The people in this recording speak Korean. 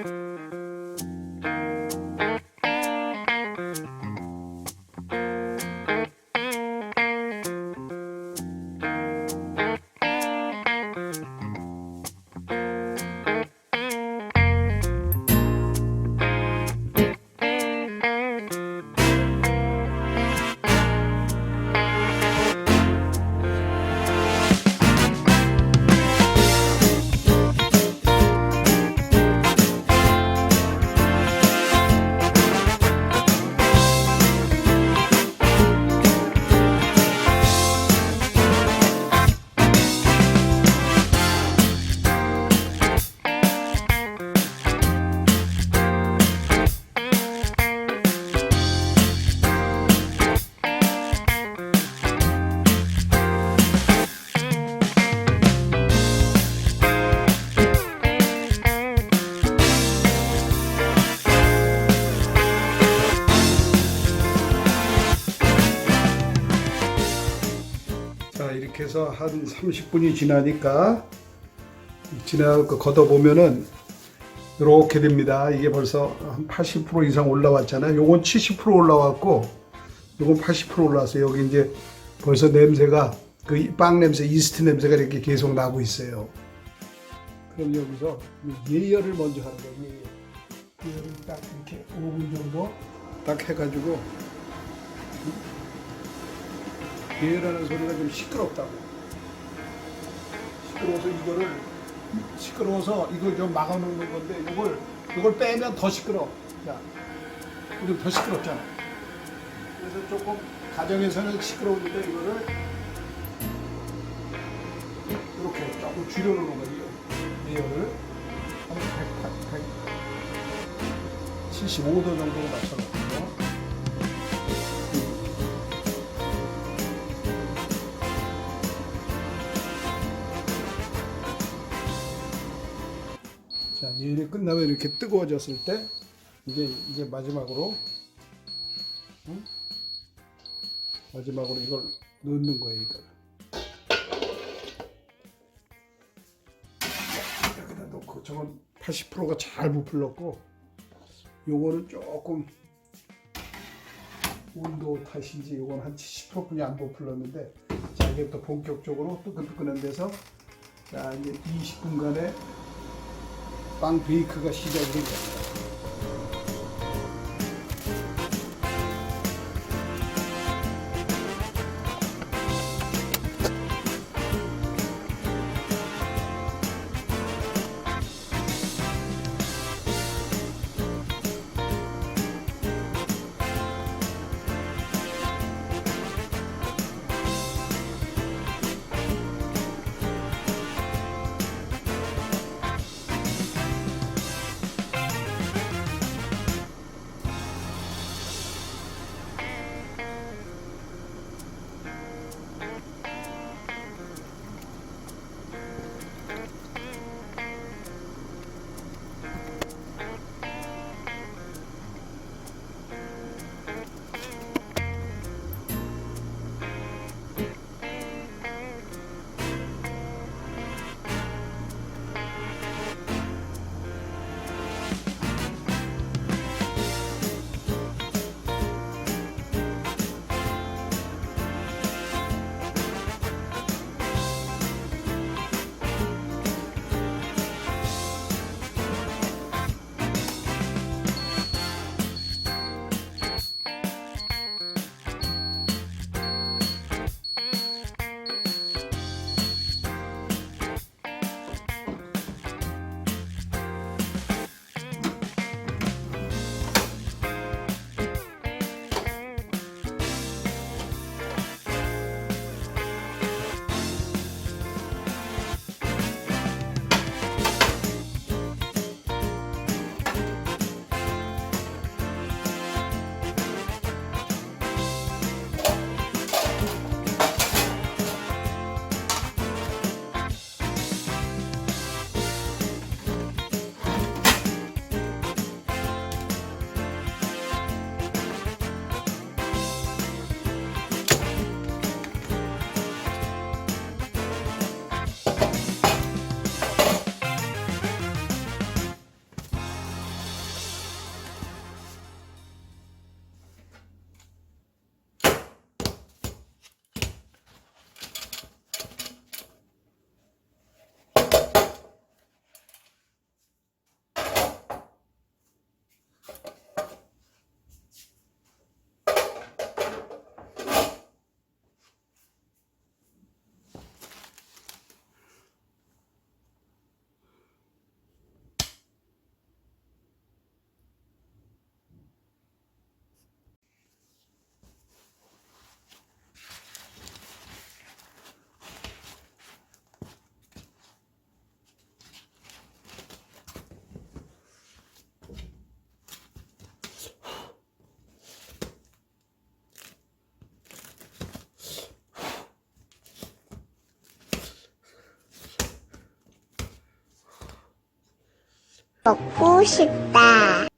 자 해서 한 30분이 지나니까 지나고 걷어 보면은 이렇게 됩니다. 이게 벌써 한 80% 이상 올라왔잖아요. 요건 70% 올라왔고 요건 80% 올라왔어요. 여기 이제 벌써 냄새가 그 빵 냄새, 이스트 냄새가 이렇게 계속 나고 있어요. 그럼 여기서 이 예열을 먼저 하는 거예요. 예열. 예열을 딱 이렇게 5분 정도 딱 해가지고 예열하는 소리가 좀 시끄럽다고. 시끄러워서 이거를 시끄러워서 이걸 좀 막아놓는 건데 이걸 이걸 빼면 더 시끄러. 자, 우리 더 시끄럽잖아. 그래서 조금 가정에서는 시끄러우니까 이거를 이렇게 조금 줄여놓는 거예요. 예열을 한 100, 100, 75도 정도로 맞춰놓고 자, 예열이 끝나면 이렇게 뜨거워졌을 때 이제 이제 마지막으로 응? 마지막으로 이걸 넣는 거예요, 이걸. 여기다 놓고 저건 80%가 잘 부풀렀고 요거는 조금 온도 탓인지 요건 한 70%뿐이 안 부풀렀는데 자 이게 또 본격적으로 뜨끈뜨끈한 데서 자 이제 20분간의 빵 베이크가 시작이 된 겁니다. 먹고 싶다.